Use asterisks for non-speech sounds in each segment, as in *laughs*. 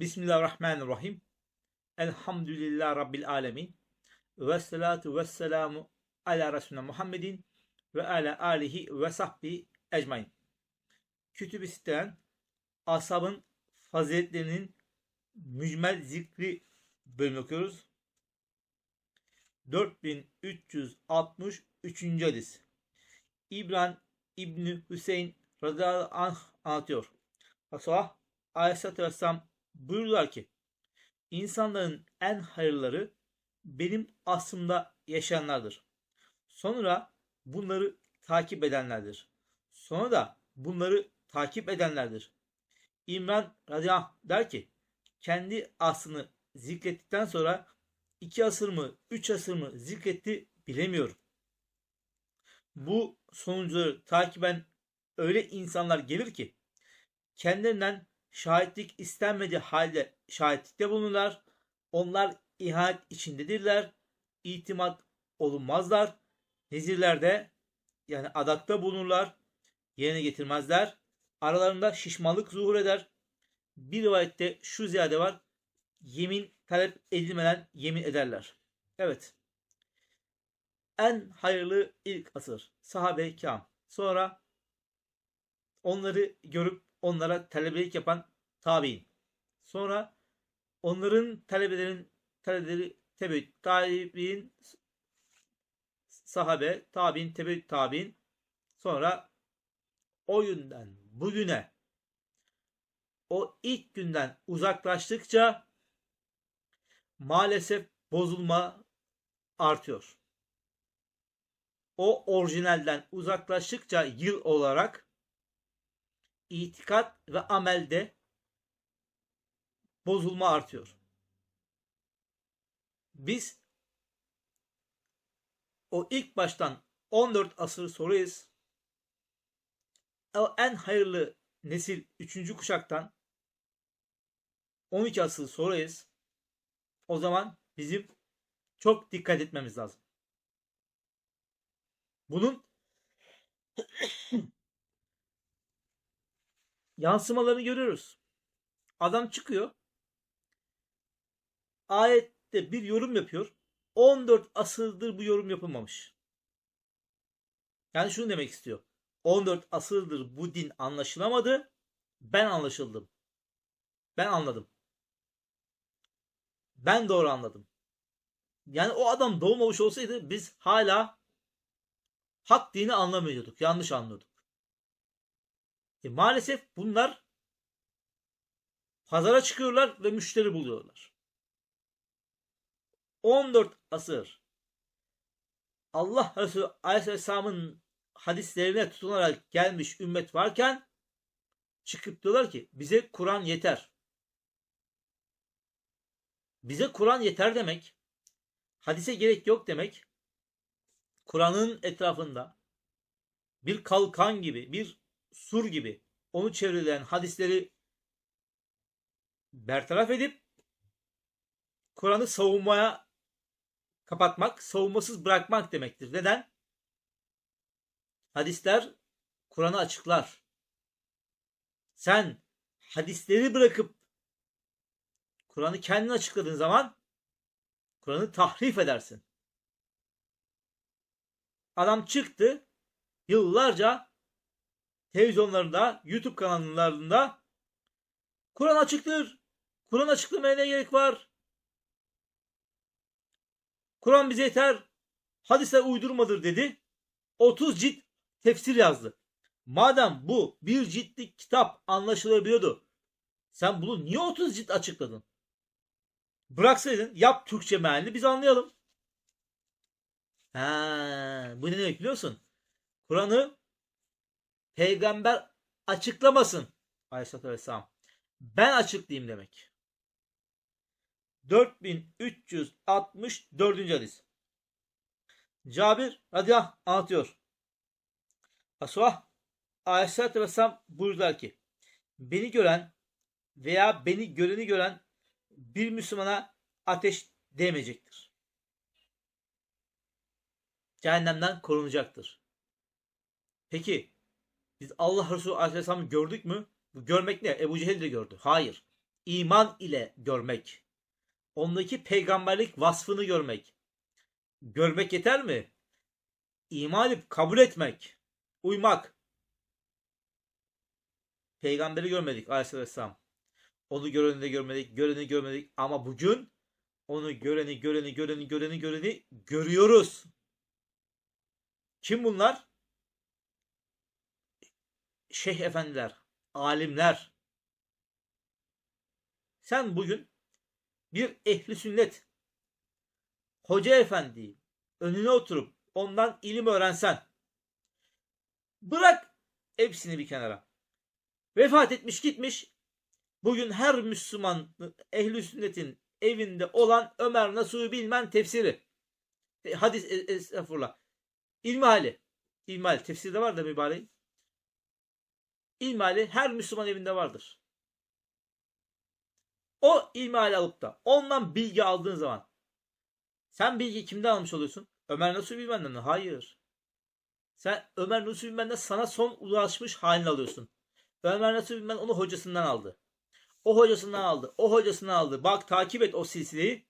Bismillahirrahmanirrahim. Elhamdülillah Rabbil alemin. Ve salatu ve selamu ala Resulüne Muhammedin ve ala alihi ve sahbihi ecmain. Kütüb-i Sitte'den ashabın faziletlerinin mücmel zikri bölümü okuyoruz. 4363. hadis. İbrahim İbni Hüseyin radıyallahu anh anlatıyor. Resulullah Aleyhisselatü Vesselam buyurdular ki insanların en hayırları benim aslımda yaşayanlardır. Sonra bunları takip edenlerdir. Sonra da bunları takip edenlerdir. İmran radıyallahu der ki kendi aslını zikrettikten sonra iki asır mı, üç asır mı zikretti bilemiyorum. Bu sonuçları takiben öyle insanlar gelir ki kendilerinden şahitlik istenmediği halde şahitlikte bulunurlar. Onlar ihanet içindedirler. İtimat olunmazlar. Nezirlerde yani adakta bulunurlar. Yerine getirmezler. Aralarında şişmanlık zuhur eder. Bir rivayette şu ziyade var. Yemin talep edilmeden yemin ederler. Evet. En hayırlı ilk asır. Sahabe-i kiram. Sonra onları görüp onlara talebelik yapan tabi'in. Sonra onların talebelerin talebeleri tebe tabi'in sahabe, tabi'in, tebe tabi'in. Sonra o günden bugüne o ilk günden uzaklaştıkça maalesef bozulma artıyor. O orijinalden uzaklaştıkça yıl olarak itikat ve amelde bozulma artıyor. Biz o ilk baştan 14 asır sonrayız. O en hayırlı nesil 3. kuşaktan 12 asır sonrayız. O zaman bizim çok dikkat etmemiz lazım. Bunun yansımalarını görüyoruz. Adam çıkıyor. Ayette bir yorum yapıyor. 14 asırdır bu yorum yapılmamış. Yani şunu demek istiyor. 14 asırdır bu din anlaşılamadı. Ben anlaşıldım. Ben anladım. Ben doğru anladım. Yani o adam doğmamış olsaydı biz hala hak dini anlamıyorduk. Yanlış anlıyorduk. E maalesef bunlar pazara çıkıyorlar ve müşteri buluyorlar. 14 asır Allah Resulü Aleyhisselam'ın hadislerine tutunarak gelmiş ümmet varken çıkıp diyorlar ki bize Kur'an yeter. Bize Kur'an yeter demek hadise gerek yok demek Kur'an'ın etrafında bir kalkan gibi, bir sur gibi onu çevreleyen hadisleri bertaraf edip Kur'an'ı savunmaya kapatmak, savunmasız bırakmak demektir. Neden? Hadisler Kur'an'ı açıklar. Sen hadisleri bırakıp Kur'an'ı kendin açıkladığın zaman Kur'an'ı tahrif edersin. Adam çıktı yıllarca televizyonlarında, YouTube kanallarında Kur'an açıktır. Kur'an açıklamaya ne gerek var? Kur'an bize yeter. Hadisler uydurmadır dedi. 30 cilt tefsir yazdı. Madem bu bir ciltlik kitap anlaşılabiliyordu. Sen bunu niye 30 cilt açıkladın? Bıraksaydın yap Türkçe mealini biz anlayalım. Ha, bu ne demek biliyorsun? Kur'an'ı peygamber açıklamasın. Aleyhisselatü Vesselam. Ben açıklayayım demek. 4364. hadis. Cabir radıyallahu anlatıyor. Resulullah Aleyhisselatü Vesselam buyurdular ki beni gören veya beni göreni gören bir Müslümana ateş değmeyecektir. Cehennemden korunacaktır. Peki biz Allah Resulü Aleyhisselam'ı gördük mü? Bu görmek ne? Ebu Cehil de gördü. Hayır. iman ile görmek. Ondaki peygamberlik vasfını görmek. Görmek yeter mi? İman edip kabul etmek. Uymak. Peygamberi görmedik aleyhisselam. Onu göreni de görmedik, göreni görmedik ama bugün onu göreni, göreni, göreni, göreni, göreni görüyoruz. Kim bunlar? Şeyh efendiler, alimler. Sen bugün bir ehli sünnet hoca efendi önüne oturup ondan ilim öğrensen bırak hepsini bir kenara. Vefat etmiş gitmiş. Bugün her Müslüman ehli sünnetin evinde olan Ömer Nasuhi Bilmen tefsiri. E, Hadis e, estağfurullah. İlmihali. İlmihali. Tefsirde var da mübarek. İlmihali her Müslüman evinde vardır. O ilmihali alıp da ondan bilgi aldığın zaman sen bilgi kimden almış oluyorsun? Ömer Nasuhi Bilmen'den mi? Hayır. Sen Ömer Nasuhi Bilmen'den sana son ulaşmış halini alıyorsun. Ömer Nasuhi Bilmen onu hocasından aldı. O hocasından aldı. O hocasından aldı. Bak takip et o silsileyi.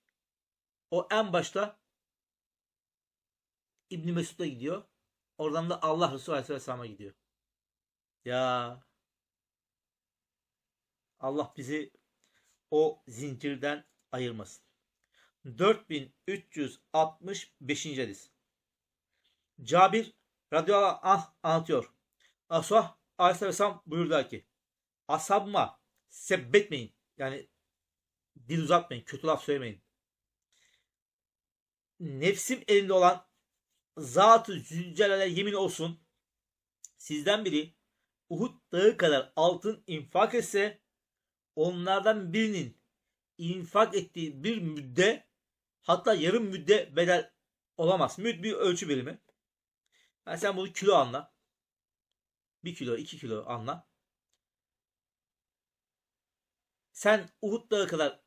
O en başta İbn Mesud'a gidiyor. Oradan da Allah Resulü Aleyhisselam'a gidiyor. Ya Allah bizi o zincirden ayırmasın. 4365. hadis. Cabir radıyallahu anh anlatıyor. Asuh aleyhisselam buyurdu ki ashabıma sebbetmeyin. Yani dil uzatmayın. Kötü laf söylemeyin. Nefsim elinde olan Zat-ı Zülcelal'e yemin olsun. Sizden biri Uhud dağı kadar altın infak etse onlardan birinin infak ettiği bir müdde hatta yarım müdde bedel olamaz. Müd bir ölçü birimi. Yani sen bunu kilo anla. Bir kilo, iki kilo anla. Sen Uhud dağı kadar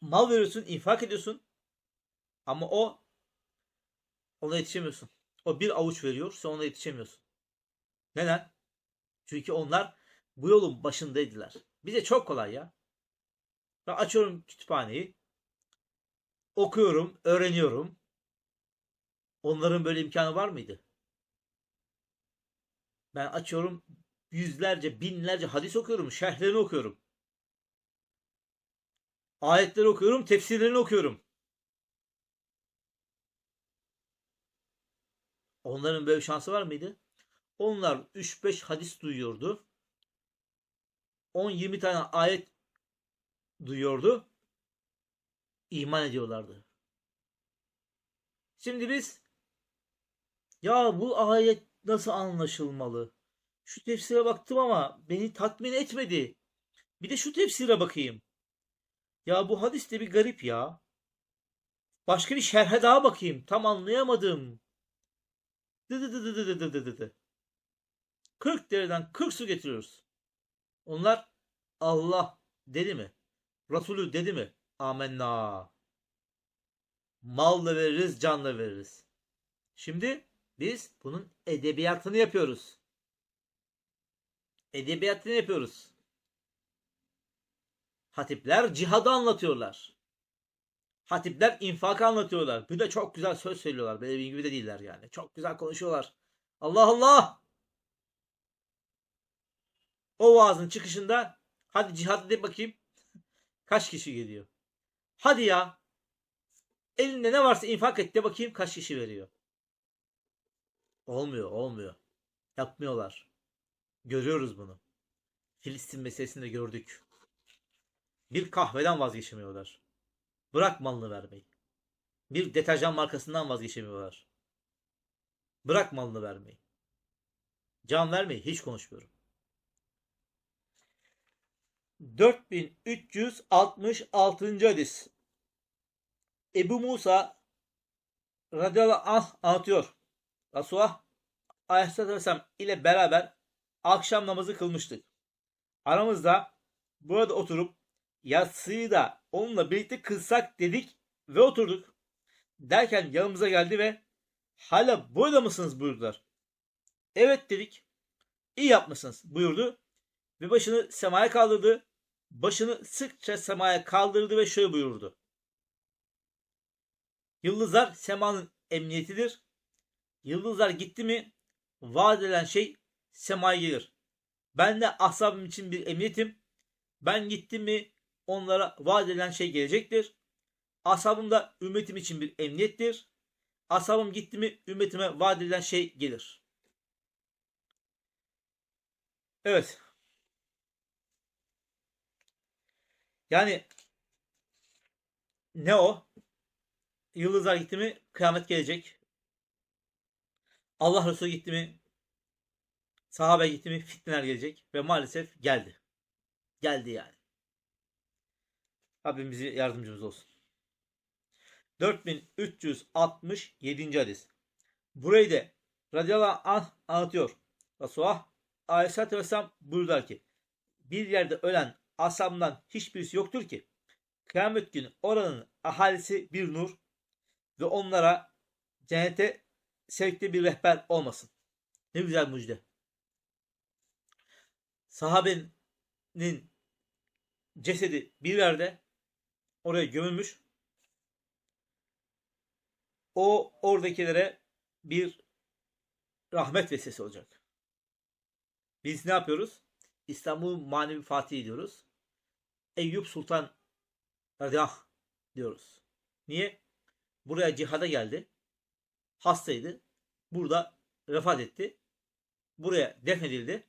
mal veriyorsun, infak ediyorsun. Ama o ona yetişemiyorsun. O bir avuç veriyor, sen ona yetişemiyorsun. Neden? Çünkü onlar bu yolun başındaydılar. Bize çok kolay ya. Ben açıyorum kütüphaneyi. Okuyorum, öğreniyorum. Onların böyle imkanı var mıydı? Ben açıyorum yüzlerce, binlerce hadis okuyorum, şerhlerini okuyorum. Ayetleri okuyorum, tefsirlerini okuyorum. Onların böyle şansı var mıydı? Onlar 3-5 hadis duyuyordu. 10-20 tane ayet duyuyordu. İman ediyorlardı. Şimdi biz ya bu ayet nasıl anlaşılmalı? Şu tefsire baktım ama beni tatmin etmedi. Bir de şu tefsire bakayım. Ya bu hadis de bir garip ya. Başka bir şerhe daha bakayım. Tam anlayamadım. Dı dı dı dı dı dı dı dı. 40 dereden 40 su getiriyoruz. Onlar Allah dedi mi? Resulü dedi mi? Amenna. Malla veririz, canla veririz. Şimdi biz bunun edebiyatını yapıyoruz. Edebiyatını yapıyoruz. Hatipler cihadı anlatıyorlar. Hatipler infakı anlatıyorlar. Bir de çok güzel söz söylüyorlar. Benim gibi de değiller yani. Çok güzel konuşuyorlar. Allah Allah! O vaazın çıkışında hadi cihad de bakayım. *laughs* Kaç kişi geliyor? Hadi ya. Elinde ne varsa infak et de bakayım kaç kişi veriyor. Olmuyor, olmuyor. Yapmıyorlar. Görüyoruz bunu. Filistin meselesinde gördük. Bir kahveden vazgeçemiyorlar. Bırak malını vermeyi. Bir deterjan markasından vazgeçemiyorlar. Bırak malını vermeyi. Can vermeyi hiç konuşmuyorum. 4366. hadis. Ebu Musa radıyallahu anh anlatıyor. Resulullah aleyhisselam ile beraber akşam namazı kılmıştık. Aramızda burada oturup yatsıyı da onunla birlikte kılsak dedik ve oturduk. Derken yanımıza geldi ve hala burada mısınız buyurdular. Evet dedik. İyi yapmışsınız buyurdu. Ve başını semaya kaldırdı. Başını sıkça semaya kaldırdı ve şöyle buyurdu. Yıldızlar semanın emniyetidir. Yıldızlar gitti mi vaat edilen şey semaya gelir. Ben de ashabım için bir emniyetim. Ben gittim mi onlara vaat edilen şey gelecektir. Ashabım da ümmetim için bir emniyettir. Ashabım gitti mi ümmetime vaat edilen şey gelir. Evet. Yani ne o? Yıldızlar gitti mi kıyamet gelecek. Allah Resulü gitti mi sahabe gitti mi fitneler gelecek ve maalesef geldi. Geldi yani. Rabbim bizi yardımcımız olsun. 4367. hadis. Burayı da radıyallahu anh anlatıyor. Resulullah Aleyhisselatü Vesselam buyurdular ki bir yerde ölen ashabından hiçbirisi yoktur ki kıyamet günü oranın ahalisi bir nur ve onlara cennete sevkli bir rehber olmasın. Ne güzel müjde. Sahabenin cesedi bir yerde oraya gömülmüş. O oradakilere bir rahmet vesilesi olacak. Biz ne yapıyoruz? İstanbul Manevi Fatih diyoruz. Eyüp Sultan Radiyah diyoruz. Niye? Buraya cihada geldi. Hastaydı. Burada vefat etti. Buraya defnedildi.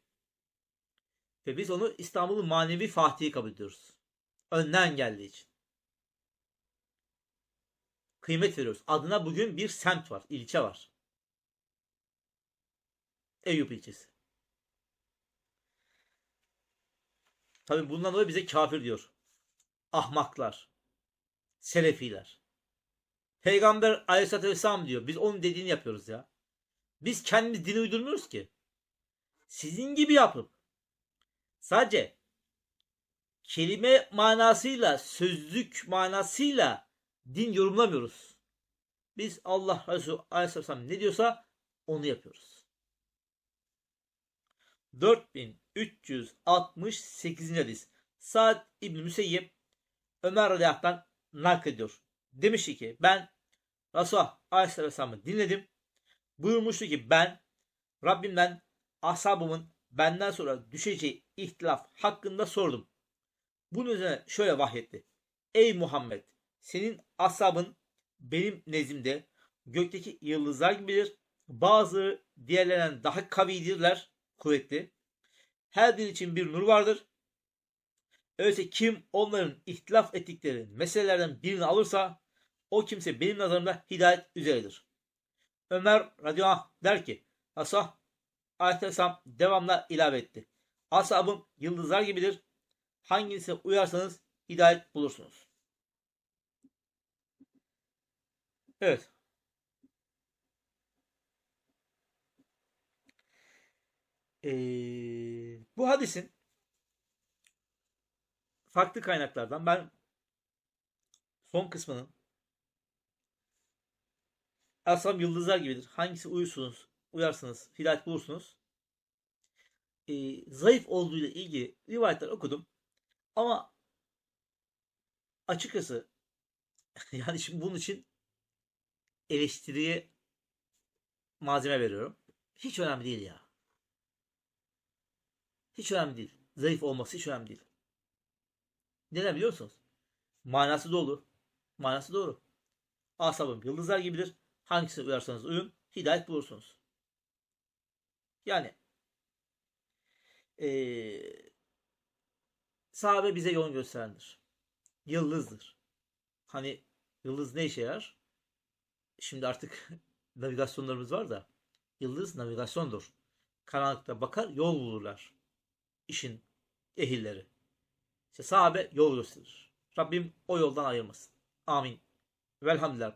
Ve biz onu İstanbul Manevi Fatih'i kabul ediyoruz. Önden geldiği için. Kıymet veriyoruz. Adına bugün bir semt var, ilçe var. Eyüp ilçesi. Tabi bundan dolayı bize kafir diyor. Ahmaklar. Selefiler. Peygamber aleyhissalatü vesselam diyor. Biz onun dediğini yapıyoruz ya. Biz kendimiz dini uydurmuyoruz ki. Sizin gibi yapıp sadece kelime manasıyla, sözlük manasıyla din yorumlamıyoruz. Biz Allah Resulü Aleyhisselam ne diyorsa onu yapıyoruz. 4368. hadis. Sa'd İbn Müseyyep Ömer radıyallahu naklediyor. Demiş ki ben Resulullah Aleyhisselam'ı dinledim. Buyurmuştu ki ben Rabbimden ashabımın benden sonra düşeceği ihtilaf hakkında sordum. Bunun üzerine şöyle vahyetti. Ey Muhammed senin ashabın benim nezdimde gökteki yıldızlar gibidir. Bazı diğerlerinden daha kavidirler, kuvvetli. Her biri için bir nur vardır. Öyleyse kim onların ihtilaf ettikleri meselelerden birini alırsa o kimse benim nazarımda hidayet üzeredir. Ömer radıyallahu anh der ki Asah Aleyhisselam devamla ilave etti. Ashabım yıldızlar gibidir. Hangisine uyarsanız hidayet bulursunuz. Evet. Ee, bu hadisin farklı kaynaklardan ben son kısmının Asam yıldızlar gibidir. Hangisi uyursunuz, uyarsınız, hidayet bulursunuz. Ee, zayıf olduğuyla ilgili rivayetler okudum. Ama açıkçası *laughs* yani şimdi bunun için eleştiriye malzeme veriyorum. Hiç önemli değil ya. Hiç önemli değil. Zayıf olması hiç önemli değil. Neden biliyor musunuz? Manası dolu. Manası doğru. Asabım yıldızlar gibidir. Hangisine uyarsanız uyun. Hidayet bulursunuz. Yani ee, sahabe bize yol gösterendir. Yıldızdır. Hani yıldız ne işe yarar? Şimdi artık *laughs* navigasyonlarımız var da yıldız navigasyondur. Karanlıkta bakar yol bulurlar. İşin ehilleri. İşte sahabe yol gösterir. Rabbim o yoldan ayırmasın. Amin. Velhamdülillah.